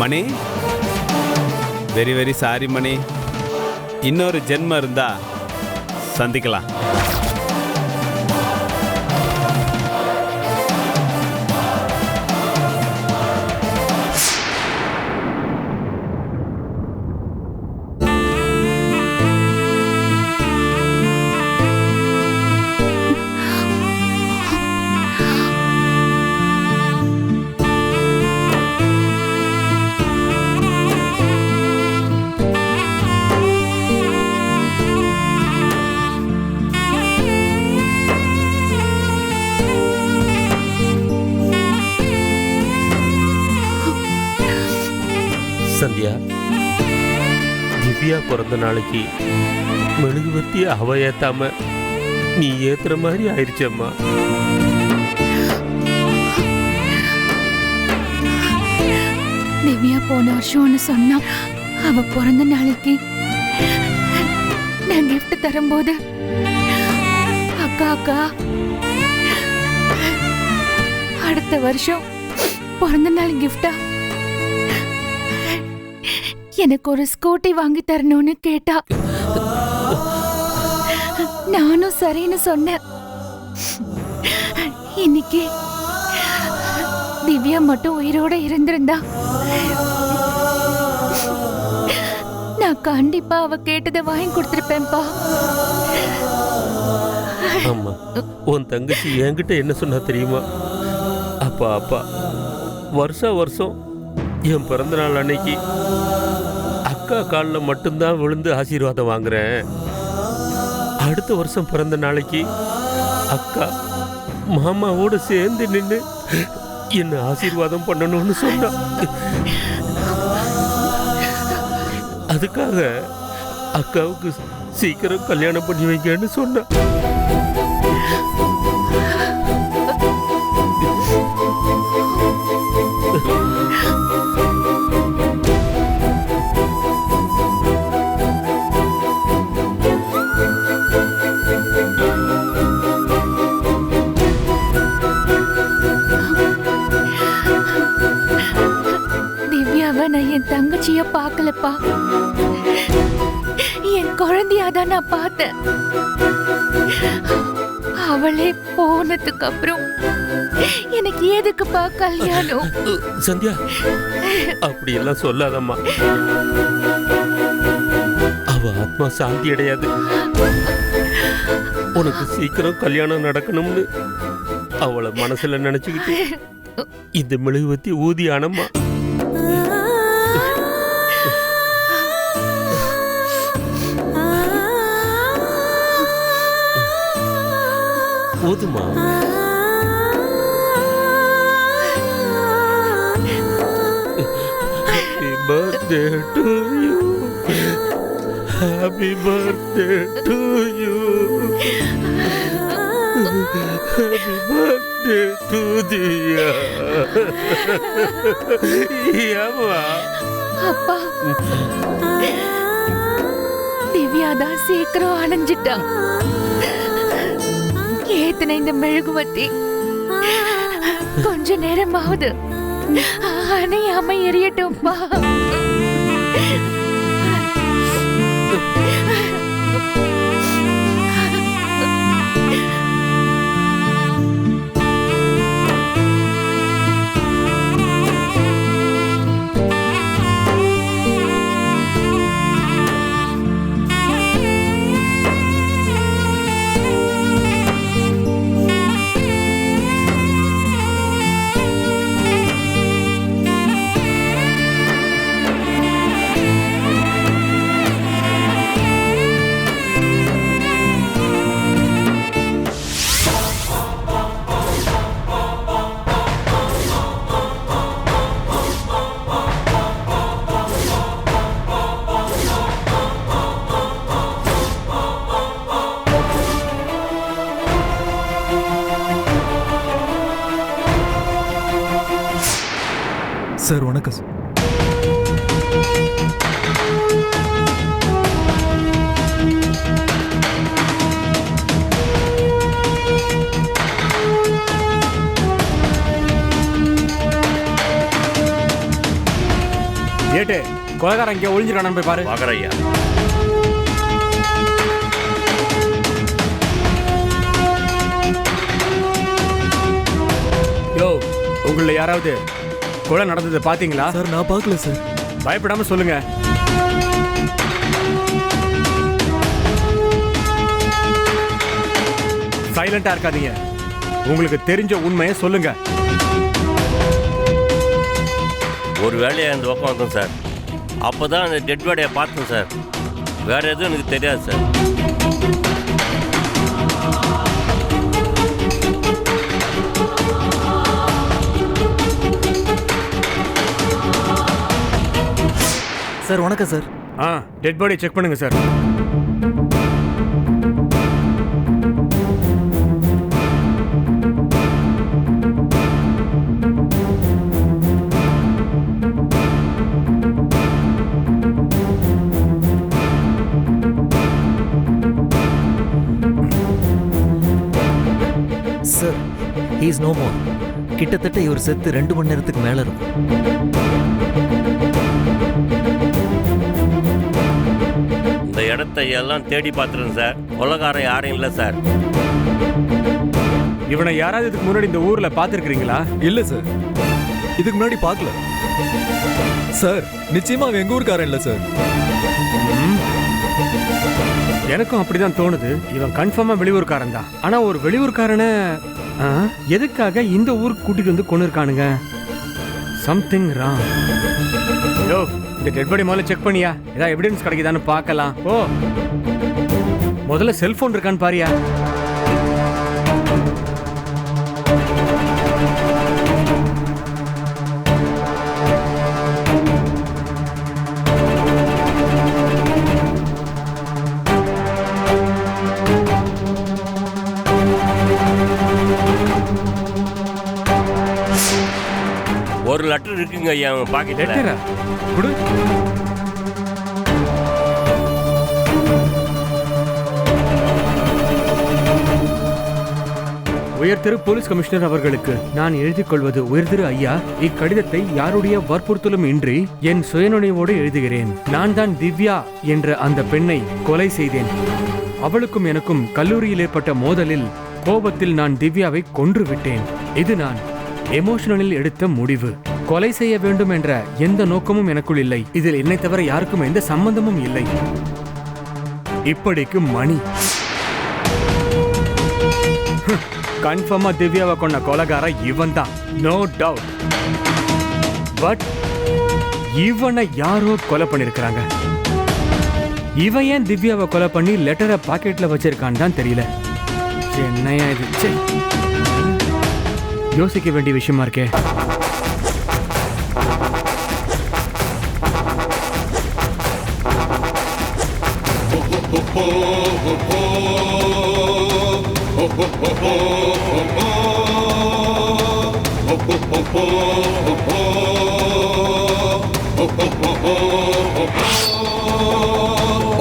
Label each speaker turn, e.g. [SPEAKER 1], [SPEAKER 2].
[SPEAKER 1] Mani. Very very sorry Mani. இன்னொரு ஜென்மம் இருந்தா சந்திக்கலாம்.
[SPEAKER 2] சந்தியா திவ்யா பிறந்த நாளைக்கு மெழுகுவர்த்தி அவ ஏத்தாம நீ ஏத்துற மாதிரி ஆயிடுச்சம்மா
[SPEAKER 3] திவ்யா போன வருஷம் வருஷம்னு சொன்னா அவ பிறந்த நாளைக்கு நான் கிஃப்ட் தரும்போது அக்கா அக்கா அடுத்த வருஷம் பிறந்த நாள் கிஃப்டா எனக்கு ஒரு ஸ்கூட்டி வாங்கி தரணும்னு கேட்டா. நானும் சரின்னு சொன்னேன். இன்னைக்கு திவ்யா மட்டும் உயிரோட இருந்திருந்தா. நான் கண்டிப்பா அவ கேட்டதை வாங்கி கொடுத்துருப்பேன்பா
[SPEAKER 2] ஆமா உன் தங்கச்சி என்கிட்ட என்ன சொன்னா தெரியுமா? அப்பா அப்பா வருஷா வருஷம் என் பிறந்தநாள் அன்னைக்கு அக்கா காலில் மட்டும்தான் விழுந்து ஆசீர்வாதம் வாங்குறேன். அடுத்த வருஷம் பிறந்த நாளைக்கு அக்கா மாமாவோட சேர்ந்து நின்று என்ன ஆசீர்வாதம் பண்ணணும்னு சொன்னா. அதுக்காக அக்காவுக்கு சீக்கிரம் கல்யாணம் பண்ணி வைக்கன்னு சொன்னா.
[SPEAKER 3] தங்கச்சிய பார்க்கலப்பா. என் குழந்தையாதான் நான் பார்த்தேன். அவளே போனதுக்கு அப்புறம் எனக்கு எதுக்குப்பா கல்யாணம்?
[SPEAKER 2] சந்தியா அப்படி எல்லாம் சொல்லாதம்மா. அவ ஆத்மா சாந்தி அடையாது. உனக்கு சீக்கிரம் கல்யாணம் நடக்கணும்னு அவளை மனசுல நினைச்சுக்கிட்டு இந்த மெழுகுவத்தி ஊதியானம்மா. அனம்மா ஊதுமா Happy birthday to you. Happy birthday to you. Happy birthday to Diya. ஏம்மா
[SPEAKER 3] அப்பா திவ்யா தான் சீக்கிரம் அணைஞ்சிட்டான் ஏத்தின இந்த மெழுகுவத்தி கொஞ்ச நேரமாவது அணையாம எரியட்டும்பா
[SPEAKER 4] பா கொலகாரன் இங்கே ஒளிஞ்சிருக்கானு போய் பாரு.
[SPEAKER 2] பார்க்குற ஐயா
[SPEAKER 4] யோ உங்களில் யாராவது கொலை நடந்ததை பார்த்தீங்களா
[SPEAKER 5] சார் நான் பார்க்கல சார்.
[SPEAKER 4] பயப்படாம சொல்லுங்க. சைலண்டா இருக்காதீங்க. உங்களுக்கு தெரிஞ்ச உண்மையை சொல்லுங்க.
[SPEAKER 2] ஒரு வேலையை அந்த பக்கம் வந்தோம் சார். அப்போ தான் அந்த டெட் பாடியை பார்த்தேன் சார். வேற எதுவும் எனக்கு தெரியாது சார்.
[SPEAKER 5] சார் வணக்கம் sir.
[SPEAKER 4] A dead body check பண்ணுங்க sir.
[SPEAKER 5] Sir he's no more கிட்டத்தட்ட இவர் செத்து ரெண்டு மணி நேரத்துக்கு மேல இருக்கும்.
[SPEAKER 2] இந்த இடத்தை எல்லாம் தேடி பார்த்துருங்க சார் கொலகாரம் யாரும் இல்லை சார்
[SPEAKER 4] இவனை யாராவது இதுக்கு முன்னாடி இந்த ஊர்ல பார்த்துருக்கீங்களா
[SPEAKER 6] இல்ல சார் இதுக்கு முன்னாடி பார்க்கல. சார் நிச்சயமா அவன் எங்க ஊர்க்காரன் இல்ல சார்
[SPEAKER 4] எனக்கும் அப்படிதான் தோணுது. இவன் கன்ஃபார்மா வெளியூர்காரன் தான் ஆனா ஒரு வெளியூர்காரனை எதுக்காக இந்த ஊருக்கு கூட்டிட்டு வந்து கொண்டு இருக்கானுங்க சம்திங் ராங் யோ இந்த டெட் பாடி முதல்ல செக் பண்ணியா? ஏதாவது எவிடன்ஸ் கிடைக்குதான்னு பார்க்கலாம். ஓ முதல்ல செல்போன் இருக்கான்னு பாரியா?
[SPEAKER 2] ஒரு லெட்டர் இருக்குங்க ஐயா அவன் பாக்கெட்டில்
[SPEAKER 4] லெட்டரா கொடு. உயர்திரு போலீஸ் கமிஷனர் அவர்களுக்கு நான் எழுதிக் கொள்வது உயர்திரு ஐயா இக்கடிதத்தை யாருடைய வற்புறுத்தலும் இன்றி என் சுயநினைவோடு எழுதுகிறேன். நான் தான் திவ்யா என்ற அந்த பெண்ணை கொலை செய்தேன். அவளுக்கும் எனக்கும் கல்லூரியில் ஏற்பட்ட மோதலில் கோபத்தில் நான் திவ்யாவை கொன்று விட்டேன். இது நான் எமோஷனலில் எடுத்த முடிவு. கொலை செய்ய வேண்டும் என்ற எந்த நோக்கமும் எனக்குள் இல்லை. இதில் என்னை தவிர யாருக்கும் எந்த சம்பந்தமும் இல்லை. இப்படிக்கு மணி. கன்ஃபார்மா திவ்யாவை கொண்ட கொலகார இவன் தான் நோ டவுட் பட் இவனை யாரோ கொலை பண்ணிருக்கிறாங்க. இவன் ஏன் திவ்யாவை கொலை பண்ணி லெட்டரை பாக்கெட்ல வச்சிருக்கான்னு தான் தெரியல. என்னையா இது? யோசிக்க வேண்டிய விஷயமா இருக்கே
[SPEAKER 7] Oh, oh, oh, oh, oh.